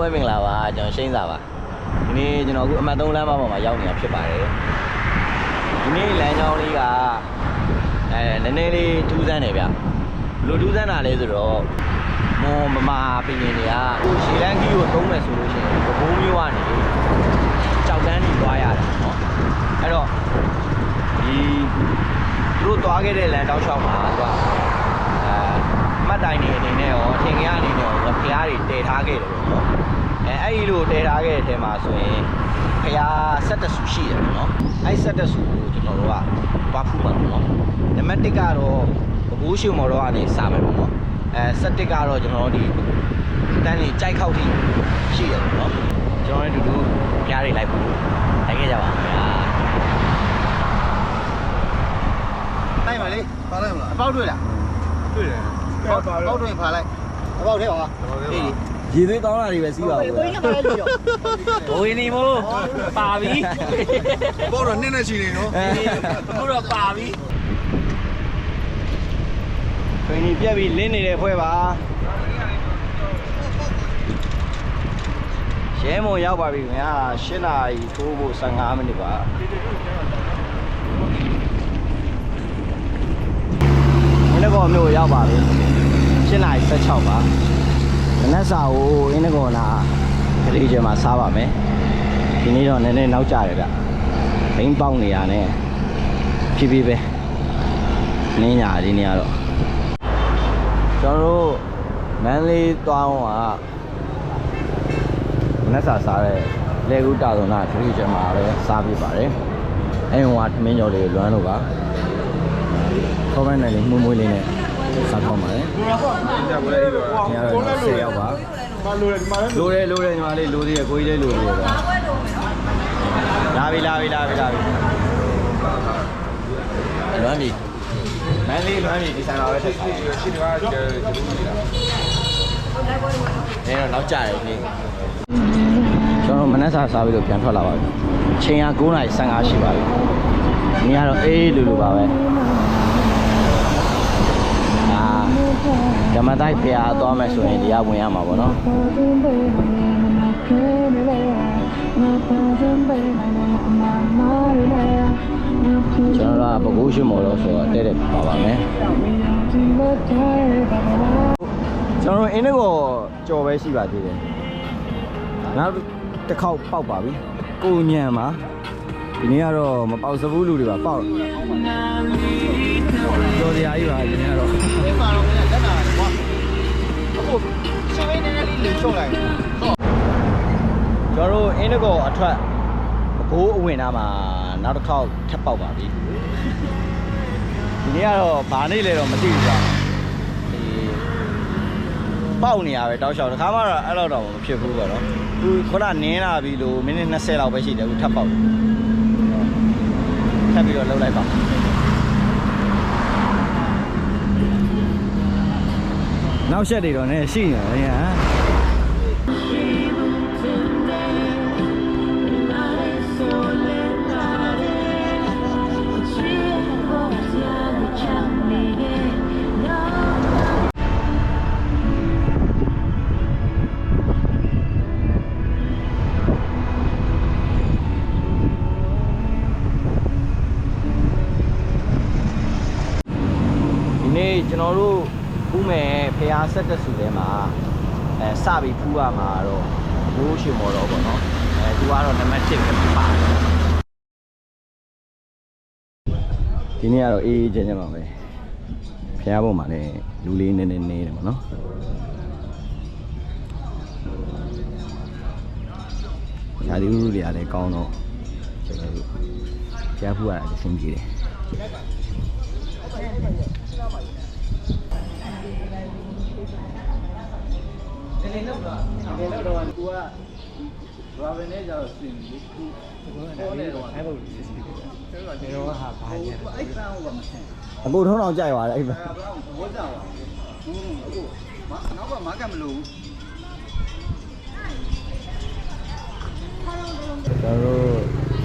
လုံးပဲမင်္ဂလာပါကျွန်တော်ရှိန်းစာပါဒီနေ့ကျွန်တော်အခုအမှတ်3လမ်းမပေါ်မှာရောက်နေတာဖြစ်ပါတယ်ဒီနေ့လမ်းကြောင်းလေးကအဲနည်းနည်းလေးထူးဆန်းတယ်ဗျဘယ်လိုထူးဆန်းတာလဲဆိုတော့မွန်မမာပင်ရင်တွေကဟိုရှေလန်းကြီးကိုသုံးမယ်ဆိုလို့ရှိရင်ဘဘိုးမျိုးကနေကြောက်တန်းကြီးသွားရတယ်နော်အဲ့တော့ဒီသူတို့သွားခဲ့တဲ့လမ်းတောက်လျှောက်မှာသူကအဲမှတ်တိုင်နေအနေနဲ့ရောအထင်ကြီးအနေနဲ့ရောဖျားတွေတည်ထားခဲ့တယ်ပေါ့နော် အဲအဲ့ဒီလိုတည်ထားခဲ့တဲ့အထဲမှာဆိုရင်ဖျား၁၁ဆူရှိတယ်ပေါ့နော်အဲ့၁၁ဆူကိုကျွန်တော်တို့ကသွားဖူးမှာပေါ့နော်နံပါတ်1ကတော့ဘဘိုးရှုံမော်တော့ကနေစမယ်ပေါ့နော်အဲ7ကတော့ကျွန်တော်တို့ဒီတန်းလေးကြိုက်ခောက်ထိရှိတယ်ပေါ့နော်ကျွန်တော်တို့အတူတူဖျားတွေလိုက်ဖို့လိုက်ခဲ့ကြပါမယ်ဗျာနိုင်ပါလေပါလိုက်မလားအပေါက်တွေ့လားတွေ့တယ်ပေါက်ပေါက်တွေ့ရင်ဖာလိုက်အပေါက်ထဲပါအေး ရေသွေးကောင်းတာတွေပဲစီးပါဦးကိုင်းကပါလေကြောဘိုးနေမို့ပါပြီဘောတော့နင်းနေချီနေနော်အခုတော့ပါပြီခွင်းကြီးပြက်ပြီးလင်းနေတဲ့ဖွဲပါရဲမုံရောက်ပါပြီခင်ဗျာ၈နာရီထိုးဖို့15မိနစ်ပါအင်းကောမျိုးရောက်ပါပြီ၈နာရီ16ပါ မနက်စာကိုအင်းကောနာကလေးကျမှာစားပါမယ်ဒီနေ့တော့နည်းနည်းနောက်ကျတယ်ဗျဘိန်းပေါက်နေရနဲ့ဖြည်းဖြည်းပဲနင်းညာဒီနေ့ကတော့ကျွန်တော်တို့မန်းလေးသွားအောင်ကမနက်စာစားတဲ့လေကူတာဇုံနာခရီးကျမှာပဲစားပြပါတယ်အဲ့ဟိုကထမင်းကြော်လေးလွမ်းလို့ပါခေါင်းပိုင်းနဲ့လေးမှုမွေးလေးနဲ့ စားကောင်းပါတယ်ကြပါလေဒီတော့။ညာတော့ဆယ်ရောက်ပါမလို့ဒီမှာလည်း။လိုတယ်လိုတယ်ညီမလေးလိုသေးတယ်ကိုကြီးလေးလိုသေးတယ်ဗျာ။လာပြီလာပြီလာပြီလာပြီ။လွမ်းပြီ။မန်းလေးလွမ်းပြီဒီဆိုင်မှာပဲတက်ဆိုင်။ရှိတယ်ကကျူးနေတာအဲတော့နောက်ကြတယ်ဒီကျွန်တော်တို့မနက်စာစားပြီးတော့ပြန်ထွက်လာပါပြီအချိန်က9:55ရှိပါပြီဒီနေ့ကတော့အေးလူလူပါပဲအာ ဓမ္မတိုက်ဖျားသွားမယ်ဆိုရင်ဒီကဝင်ရမှာပေါ့နော်ကျွန်တော်တို့ကပကူးရှိမော်လို့ဆိုတော့တဲ့တဲ့ပါပါမယ်ကျွန်တော်တို့အင်းကိုကြော်ပဲရှိပါသေးတယ်နောက်တစ်ခေါက်ပေါက်ပါပြီကိုညံပါ ဒီနေ့ကတော့မပေါက်စဘူးလူတွေပါပေါက်ကြော်တရားကြီးပါဒီနေ့ကတော့ဒီမှာတော့လက်နာတယ်ကွာအခုရှင်ဝင်းနေနေလေးလေချုပ်လိုက်ကျွန်တော်တို့အင်းကိုအထွက်ဘိုးအဝင်သားမှာနောက်တစ်ခေါက်ထပ်ပေါက်ပါပြီဒီနေ့ကတော့ဘာနေလဲတော့မသိဘူးကြာဒီပေါက်နေရပဲတောက်လျှောက်တစ်ခါမှတော့အဲ့လောက်တော့မဖြစ်ဘူးပေါ့နော်ခုခုနနင်းလာပြီလို့မိနစ်20လောက်ပဲရှိတယ်အခုထပ်ပေါက် တယ်ထပ်ပြီးတော့လှုပ်လိုက်ပါနောက်ဆက်တွေတော့ねရှိနေတယ်ညာ ကျွန်တော်တို့ဖူးမယ်ဖျားဆက်တက်စုထဲမှာအဲစပြီးဖူးရမှာတော့ဘိုးရှင်မော်တော့ပေါ့နော်အဲသူကတော့နံပါတ်1ပဲပါတယ်ဒီနေ့ကတော့အေးအေးချမ်းချမ်းပါပဲဖျားပေါ်မှာလည်းလူလေးနည်းနည်းနေတယ်ပေါ့နော်ဇာတိဥတွေလည်းကောင်းတော့ကျွန်တော်တို့ဖျားဖူးရတာအဆင်ပြေတယ် ယ်လောက်တော့တယ်လောက်တော့ကိုကဘာပဲနဲ့ကြတော့စင်လေးခုပေါ်နေတော့အဲ့ဘုတ်စစ်စစ်တယ်အဲ့တော့ကျွန်တော်ကဟာဘာညာအဲ့ဆန်းဟိုကမဆန်းအကိုထုံးအောင်ကြိုက်သွားတယ်အဲ့ဘက်အဲ့တော့ဘောကြပါဘူးအခုမနောက်ကမကမလို့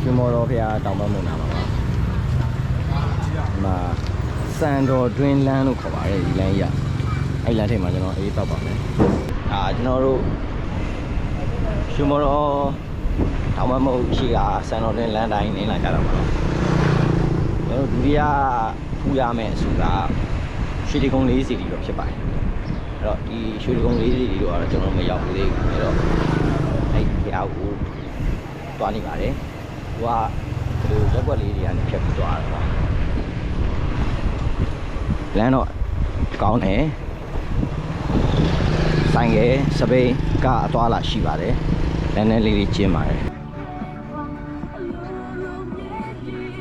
ကျွန်တော်တို့တော်ဖျားတောင်ပမုံနာမှာပါဒီမှာစံတော်တွင်းလန်းလို့ခေါ်ပါတယ်ဒီလမ်းကြီးကအဲ့လမ်းထိပ်မှာကျွန်တော်အေးပတ်ပါမယ် အာကျွန်တော်တို့ရှင်မော်တော်တောင်ပမုံရှိကစံတော်တွင်းလမ်းတိုင်းနေလာကြတော့ပါကျွန်တော်ဒုတိယဖူးရမယ်အစုကရွှေတိကုန်းလေးစီတီတော့ဖြစ်ပါတယ်အဲ့တော့ဒီရွှေတိကုန်းလေးစီတီတော့ကတော့ကျွန်တော်မရောက်ဘူးသေးဘူးအဲ့တော့အဲ့ဒီအောက်ကိုသွားနေပါတယ်။ဟိုကဒီလိုရက်ွက်လေးတွေကနေဖြတ်ပြီးသွားတာပါ။လမ်းတော့ကောင်းတယ်။ ဆိုင်ကယ်စပိန်ကအသွားလာရှိပါတယ်။လမ်းနဲ့လေးလေးကျင်းပါတယ်။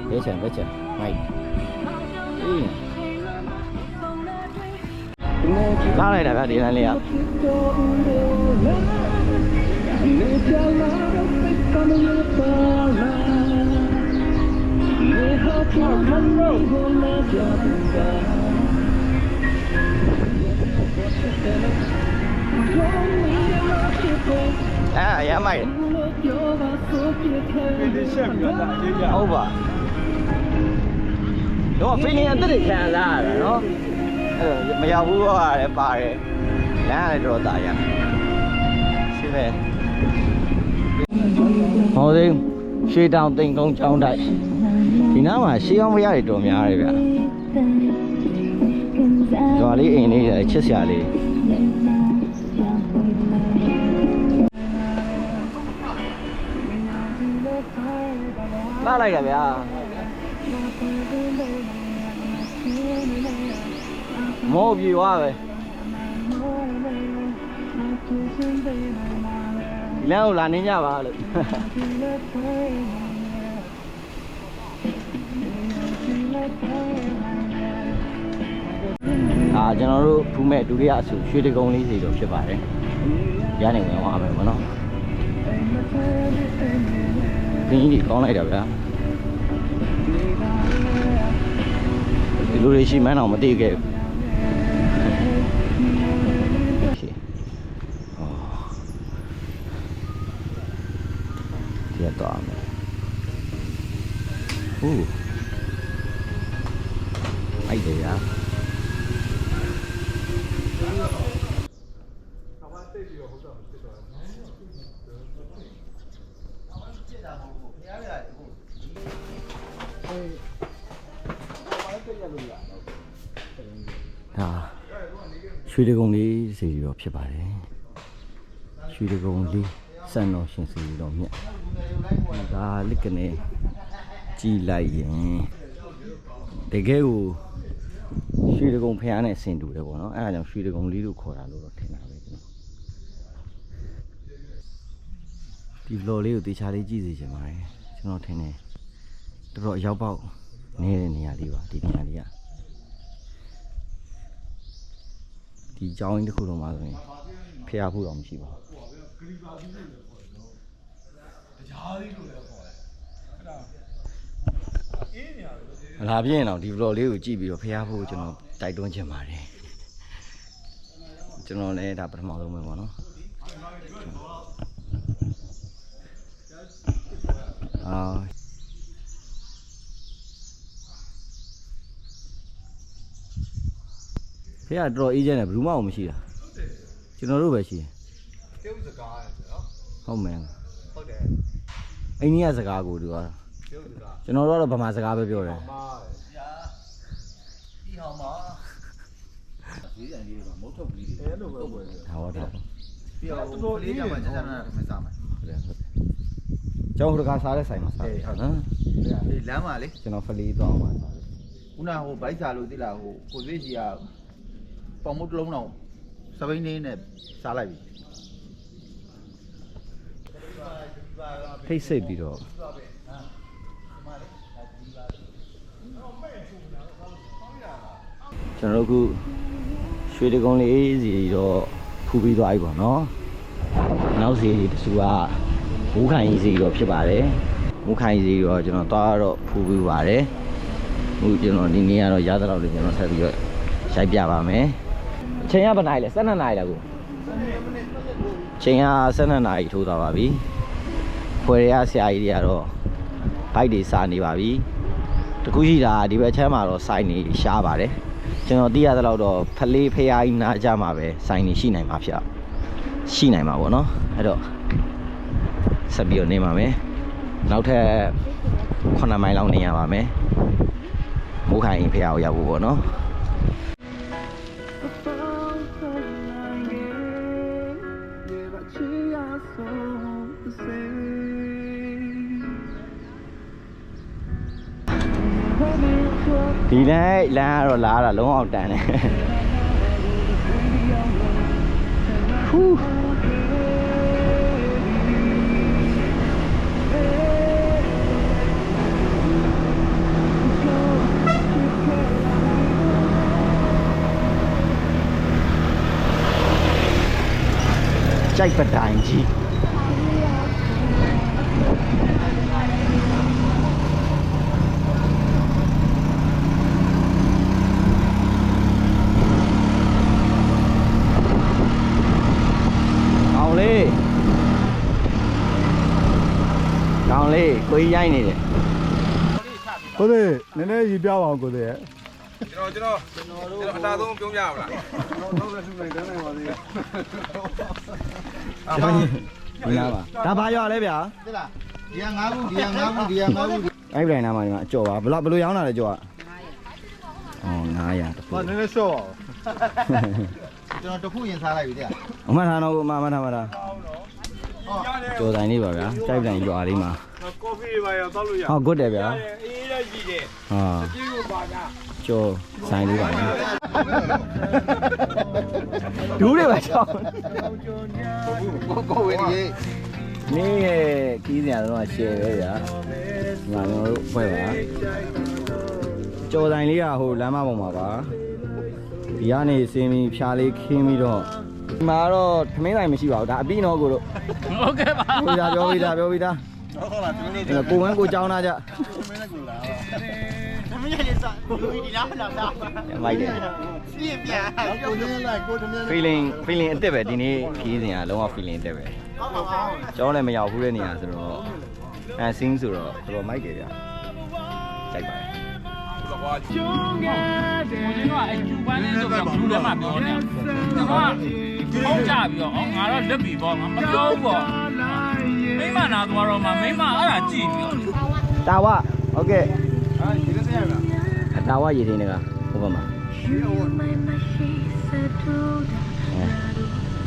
ဘယ်ချင်ဘယ်ချင်မိုက်အေးလာလိုက်တာဗျဒီလမ်းလေးက အဲအရမ်းမိုက်တယ်ဒီလေးရှက်ပြီးတော့ဒါအရေးကြဟုတ်ပါတော့ feeling အသက်တွေခံစားရတာနော်အဲ့တော့မရောက်ဘူးတော့ရတယ်ပါတယ်လမ်းရတယ်တော့တာရရှိပဲဟောသေးရွှေတောင်တိန်ကုန်းကျောင်းတိုက်ဒီနားမှာရှေးအောင်မရတွေတော်များတယ်ဗျရွာလေးအိမ်လေးတွေချစ်စရာလေး လာလိုက်တာဗျာမောပြေသွားပဲဒီလမ်းကိုလာနေကြပါလို့အာကျွန်တော်တို့ဖူးမဲ့ဒုတိယအဆူရွှေတကုံလေးစီတော့ဖြစ်ပါတယ်။ရနိုင်ဝင်သွားမယ်ဗောနော်။ ဒီကြီးကောင်းလိုက်တာဗျာ။ဒီလိုတွေရှိမှန်းတော့မသိခဲ့ဘူး။ Okay ။အော်ဒီတော့မယ်။ဟူးအိုက်တယ်ဗျာ။ဒါ ရွှေတကုံလေးစီတော့ဖြစ်ပါတယ်ရွှေတကုံလေးစံတော်ရှင်စီတော်မြတ်ဒါလစ်ကနေကြည်လိုက်ရင်တကယ်ကိုရွှေတကုံဖျားနဲ့ဆင်တူတယ်ပေါ့နော်အဲ့ဒါကြောင့်ရွှေတကုံလေးလို့ခေါ်တာလို့တော့ထင်တာပဲကျွန်တော်ဒီ vlog လေးကိုတေချာလေးကြည့်စီချင်ပါတယ်ကျွန်တော်ထင်တယ်တော်တော်အရောက်ပေါက်နေတဲ့နေရာလေးပါဒီနေရာလေးက ဒီကြောင်းရင်းတစ်ခုလုံးမှာဆိုရင်ဖျားဖို့တော့မရှိပါဘူး။လာပြင်းတော့ဒီ vlog လေးကိုကြည့်ပြီးတော့ဖျားဖို့ကျွန်တော်တိုက်တွန်းချင်ပါတယ်။ကျွန်တော်လည်းဒါပထမဆုံးပဲပေါ့နော်။အာ ဖះတော်တော်အေးချမ်းတယ်ဘယ်သူမှမရှိတာကျွန်တော်တို့ပဲရှိတယ်ပြုတ်စကားရယ်နော်ဟုတ်မယ်ဟုတ်တယ်အိန္ဒိယစကားကိုသူကပြုတ်စကားကျွန်တော်တို့ကတော့ဗမာစကားပဲပြောတယ်မားတယ်ဒီဟောင်းမှာဒီအန်ဒီကမုတ်ထုတ်ပြီးအဲလိုပဲဝင်တယ်ဒါဟောဒါပြီးတော့လေးကြမှာကျန်ကျန်နာမစားမယ်ဟုတ်တယ်ဟုတ်တယ်ကျောင်းဟိုတကာစားတဲ့ဆိုင်မှာစားတယ်နော်ဒီလမ်းမှာလေကျွန်တော်ဖလီသွားအောင်ပါစားတယ်ခုနဟိုဘိုက်စာလို့သိလားဟိုကိုသွေးကြီးက ပေါင်မုတ်တစ်လုံးတော့စပိန်လေးနဲ့စားလိုက်ပြီထိတ်ဆိတ်ပြီးတော့ကျွန်တော်တို့အခုရွှေတကုံလေးစီတော့ဖူးပြီးသွားပြီပေါ့နော်နောက်စီတဆူကမူးခိုင်စီတော့ဖြစ်ပါတယ်မူးခိုင်စီတော့ကျွန်တော်သွားတော့ဖူးပြီးပါတယ်အခုကျွန်တော်ဒီနေ့ကတော့ရသလောက်လေးကျွန်တော်ဆက်ပြီးတော့ရိုက်ပြပါမယ်အ ချိန်ကဘယ်နိုင်လဲ12နာရီလားကိုအချိန်က12နာရီထိုးသွားပါပြီခွဲရဆရာကြီးတွေကတော့ဘိုက်တွေစားနေပါပြီတကူရှိတာဒီဘက်ချမ်းမှာတော့စိုင်းနေရှားပါတယ်ကျွန်တော်သိရသလောက်တော့ဖလေးဖရားကြီးနားကြမှာပဲစိုင်းနေရှိနိုင်မှာဖြစ်ရှိနိုင်မှာပေါ့နော်အဲ့တော့ဆက်ပြီးတော့နေပါမယ်နောက်ထပ်9မိုင်လောက်နေရပါမယ်မိုးခိုင်ဖရားကိုရောက်ဖို့ပေါ့နော် ဒီလမ်းလမ်းကတော့လာတာလုံးအောင်တန်တယ်ဟူးကြိုက်ပတိုင်းကြီးကောင်းလေးကောင်းလေး ကိုကြီးရိုင်းနေတယ်ကိုသေးနည်းနည်းရီပြပါအောင်ကိုသေးရဲ့ကျွန်တော်ကျွန်တော်ကျွန်တော်အသာဆုံးပြုံးကြအောင်လားတော့လည်းသူ့နိုင်တန်းနိုင်ပါသေးတယ်ဒီနားပါဒါဘာရွာလဲဗျာဒီလားဒီကငါးခုဒီကငါးခုဒီကငါးခုအဲ့ဒီနားမှာဒီမှာအကျော်ပါဘယ်လောက်ဘယ်လိုရောင်းတာလဲကျော်ကအော်900တခုဟောနည်းနည်းရှော့ပါဦးကျွန်တော်တစ်ခုရင်စားလိုက်ပြီတဲ့အမှန်ထားတော့အမှန်ထားမှန်ထား ကျော်ဆိုင်လေးပါဗျာကြိုက်တိုင်းရွာလေးမှာကော်ဖီတွေပါရောတောက်လို့ရဟော good တယ်ဗျာအေးလည်းကြည့်တယ်ဟာကြည့်ကိုပါကကျော်ဆိုင်လေးပါဗျာဒူးတွေပါချောင်းကိုကိုဝင်းကြီးနေရဲ့ခီးစရာတော့ရှယ်ပဲဗျာဒီမှာကျွန်တော်တို့ဖွဲ့ပါကျော်ဆိုင်လေးကဟိုလမ်းမပေါ်မှာပါဒီကနေစင်းပြီးဖြားလေးခင်းပြီးတော့ ဒီမှာတော့ထမင်းဆိုင်မရှိပါဘူးဒါအပြီးတော့ကိုတို့ဟုတ်ကဲ့ပါပြောတာပြောပြီးသားပြောပြီးသားဟုတ်လားသမီးလေးကိုဝင်းကိုကြောင်းလာကြသမီးလေးကိုလာသမီးလေးစားလူကြီးဒီလားလာတာမိုက်တယ်ပြင်းပြန်ကိုသမီးလေးကိုသမီးလေး feeling feeling အစ်စ်ပဲဒီနေ့ခီးစဉ်ကလုံးဝ feeling အစ်စ်ပဲကျောင်းလည်းမရောက်ဘူးတဲ့နေရာဆိုတော့အဲ sing ဆိုတော့တော်တော်မိုက်တယ်ဗျစိုက်ပါတယ်ကျုံးကတဲ့ဒီကအကျူပန်းလေးဆိုတော့ဘူးလည်းမပြောနဲ့ဒီက အောက်ကြပြီးတော့အော်ငါတော့လက်ပြီပေါ့ငါမပြောဘူးပေါ့မိမနာသွားတော့မှမိမအဲ့ဒါကြည့်ပြီးတော့ တာဝโอเค အာဒီလက်ဆက်ရလား တာဝရေထင်းတွေကဟိုဘက်မှာ ဒီဟို အဲ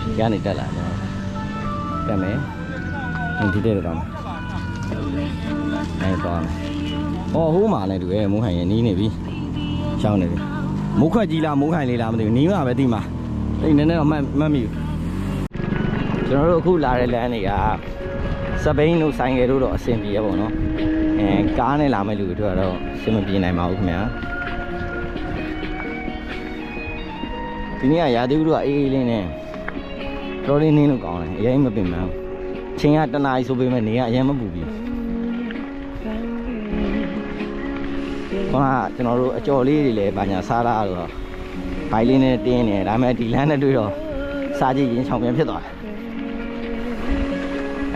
ဒီကနေတက်လာတော့တက်မယ်ဒီတဲ့တော့အဲတော့ဟောဟိုးမှာလည်းတူရဲ့မိုးခိုင်ရဲ့နီးနေပြီရှောင်းနေပြီမိုးခွက်ကြီးလားမိုးခိုင်လေးလားမသိဘူးနီးမှာပဲတိမှာ အဲ့နည်းနည်းတော့မှတ်မှတ်မိဘူးကျွန်တော်တို့အခုလာတဲ့လမ်းတွေကစပိန်တို့ဆိုင်ကယ်တို့တော့အဆင်ပြေရပါတော့အဲကားနဲ့လာမယ့်လူတွေကတော့အဆင်မပြေနိုင်ပါဘူးခင်ဗျာဒီနေ့ကရာသီဥတုကအေးအေးလေးနဲ့တော်လေးနင်းလို့ကောင်းတယ်အရင်မပင်ပန်းဘူးချိန်ကတနားရီဆိုပေမဲ့နေကအရင်မပူဘူးခေါင်းကကျွန်တော်တို့အကြော်လေးတွေလည်းဘာညာစားလာတော့ ဘိုင်လေးနဲ့တင်းနေတယ်ဒါပေမဲ့ဒီလမ်းနဲ့တွေ့တော့စားကြည့်ရင်ချောင်ပြန်ဖြစ်သွားတယ်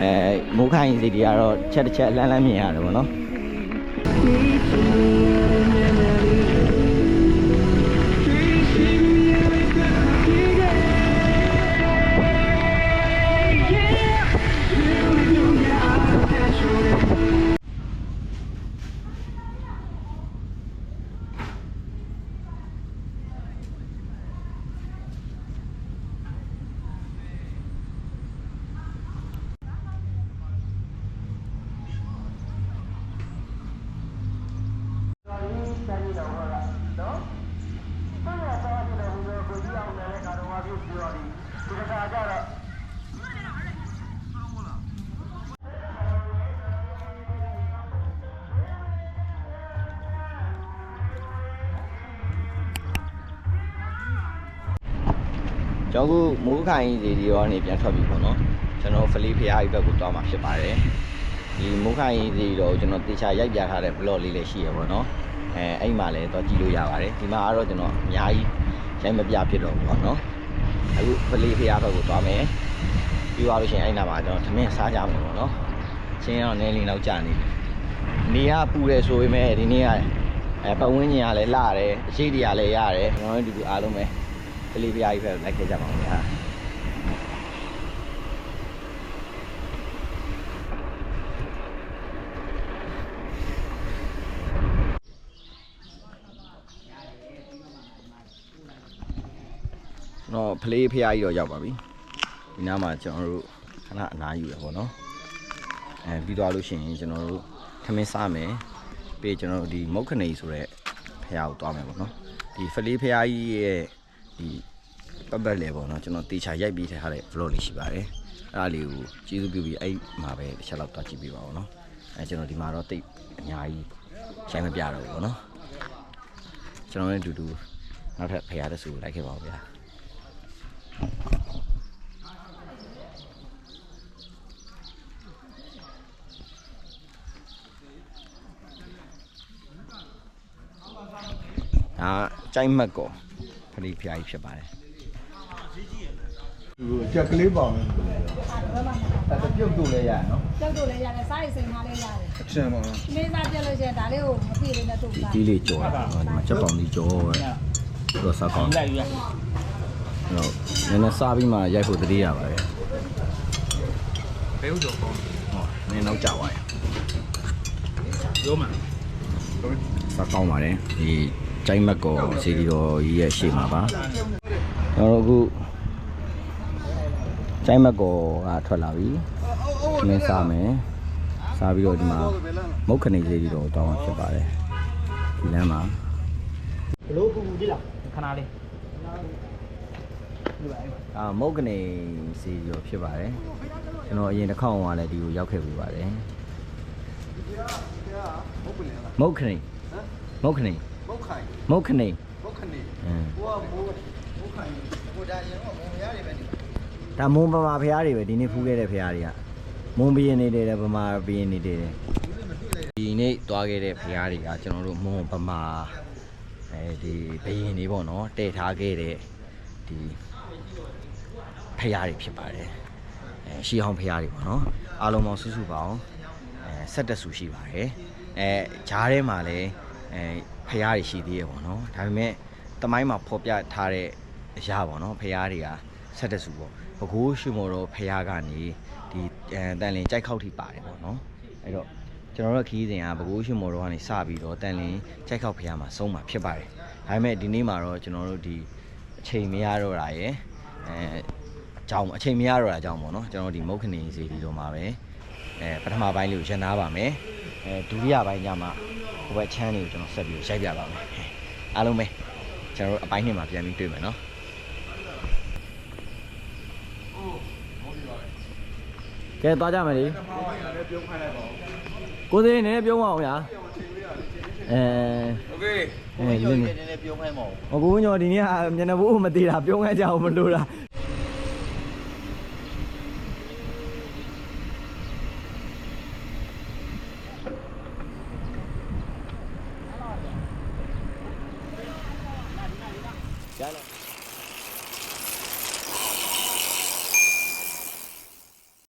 အဲမိုးခိုင်းစီတွေကတော့ချက်တစ်ချက်လန်းလန်းမြင်ရတယ်ဗောနော် ကျွန်တော်ကမိုးခိုင်စီဒီရောနေပြန်ထွက်ပြီပေါ့နော်ကျွန်တော်ဖလီဖရားကြီးဘက်ကိုသွားမှာဖြစ်ပါတယ်ဒီမိုးခိုင်စီတော့ကျွန်တော်တေချာရိုက်ပြထားတဲ့ blog လေးလည်းရှိရပေါ့နော်အဲအဲ့မှာလည်းတော့ကြည့်လို့ရပါတယ်ဒီမှာကတော့ကျွန်တော်အများကြီးရိုက်မပြဖြစ်တော့ဘူးပေါ့နော်အခုဖလီဖရားဘက်ကိုသွားမယ်ပြီးသွားလို့ရှိရင်အဲ့နာမှာကျွန်တော်သမင်းစားကြမယ်ပေါ့နော်ချင်းတော့နည်းလေးတော့ကြာနေတယ်နေကပူတယ်ဆိုပေမဲ့ဒီနေ့ကအဲပတ်ဝန်းကျင်ကလည်းလာတယ်အရှိတရားလည်းရတယ်ကျွန်တော်တို့ဒီလိုအားလုံးပဲ ကလေးပြားကြီးပဲလိုက်ခဲ့ကြပါဦးဗျာကျွန်တော်ဖလေးဖျားကြီးတော့ရောက်ပါပြီဒီနားမှာကျွန်တော်တို့ခဏအနားယူရပါတော့အဲပြီးသွားလို့ရှိရင်ကျွန်တော်တို့ခမင်းစားမယ်ပြီးကျွန်တော်တို့ဒီမုတ်ခနေဆိုတဲ့ဖျားကိုသွားမယ်ပေါ့နော်ဒီဖလေးဖျားကြီးရဲ့ ဒီပတ်ပတ်လေပေါ့နော်ကျွန်တော်တေချာရိုက်ပြီးထားတဲ့ vlog လေးရှိပါတယ်အဲ့ဒါလေးကိုကျေးဇူးပြုပြီးအဲ့မှာပဲတစ်ချက်လောက်တွားကြည့်ပေးပါဦးနော်အဲကျွန်တော်ဒီမှာတော့တိတ်အများကြီးရှိုင်းမပြတော့ဘူးပေါ့နော်ကျွန်တော်လည်းအတူတူနောက်ထပ်ဖျားတစ်ဆူလိုက်ခဲ့ပါဦးဗျာဒါကြိုက်မက်ကောဖ လီဖျားကြီးဖြစ်ပါတယ်ဟိုကြက်ကလေးပေါအောင်ဒါတပြုတ်တို့လည်းရနော်ကျောက်တို့လည်းရတယ်စားရစိန်ထားလည်းရတယ်အချမ်းပါမင်းစားပြက်လို့ရှိရင်ဒါလေးကိုမပြည့်လေးနဲ့ထုတ်စားဒီလေးကြော်တာဒီမှာချက်ပေါင်ကြီးကြော်ပဲသူကစားကောင်းလိုက်ရတော့နည်းနည်းစားပြီးမှရိုက်ဖို့တတိရပါတယ်ဘယ်ဥကြောပေါ့ဟောနည်းနောက်ကြပါရဲ့ရောမှာစားကောင်းပါတယ်ဒီ ကြိုက်မက်ကောစီဒီတော်ကြီးရဲ့ရှေ့မှာပါကျွန်တော်တို့အခုကြိုက်မက်ကောကထွက်လာပြီမင်းစားမယ်စားပြီးတော့ဒီမှာမုတ်ခနေလေးကြီးတော့တောင်းအောင်ဖြစ်ပါတယ်ဒီလမ်းမှာခဏလေးအာမုတ်ကနေစီရောဖြစ်ပါတယ်ကျွန်တော်အရင်တစ်ခေါက်ကလည်းဒီကိုရောက်ခဲ့ပြီးပါတယ်မုတ်ကနေမုတ်ကနေ မုတ်ခိုင်မုတ်ခနေမုတ်ခနေအင်းဟိုကမိုးမုတ်ခိုင်ဟိုဒါရင်တော့မုံရတွေပဲနေဒါမွန်ပမာဖရားတွေပဲဒီနေ့ဖူးခဲ့တဲ့ဖရားတွေကမွန်ဘီရင်နေတယ်ပမာဘီရင်နေတယ်ဒီနေ့သွားခဲ့တဲ့ဖရားတွေကကျွန်တော်တို့မွန်ပမာအဲဒီဘီရင်တွေပေါ့နော်တည်ထားခဲ့တဲ့ဒီဖရားတွေဖြစ်ပါတယ်အဲရှီအောင်ဖရားတွေပေါ့နော်အားလုံးပေါင်းစုစုပေါင်းအဲဆက်တက်စုရှိပါတယ်အဲဂျားထဲမှာလည်းအဲ ဖရားတွေရှိသေးရပေါ့နော်ဒါပေမဲ့တမိုင်းမှာဖော်ပြထားတဲ့အရာပေါ့နော်ဖရားတွေကဆက်တက်စုပေါ့ဘကိုးရှိမော်တော့ဖရားကနေဒီအဲတန်လင်ကြိုက်ခောက်ထိပါတယ်ပေါ့နော်အဲ့တော့ကျွန်တော်တို့ခီးစဉ်ကဘကိုးရှိမော်တော့ကနေစပြီးတော့တန်လင်ကြိုက်ခောက်ဖရားမှာဆုံးမှာဖြစ်ပါတယ်ဒါပေမဲ့ဒီနေ့မှာတော့ကျွန်တော်တို့ဒီအချိန်မရတော့တာရယ်အဲအကြောင်းအချိန်မရတော့တာအကြောင်းပေါ့နော်ကျွန်တော်ဒီမုတ်ခနေစီဒီတော့မှာပဲအဲပထမပိုင်းလေးကိုရန်နာပါမယ်အဲဒုတိယပိုင်းကျမှဟို ဘက်ချမ်းလေးကိုကျွန်တော်ဆက်ပြီးရိုက်ပြပါမယ်အားလုံးပဲကျွန်တော်တို့အပိုင်းနှစ်မှာပြန်ပြီးတွေ့မယ်နော် ကဲသွားကြမယ်လေကိုသေးနည်းနည်းပြုံးပါအောင်ဗျာအဲ โอเค အဲဒီလို န နေ ည်းနည်းပြုံးခိုင်းမအောင် အကူညော်ဒီနေ့ကမျက်နှာဘူးမသေးတာပြုံးခဲ့ကြအောင်မလို့တာ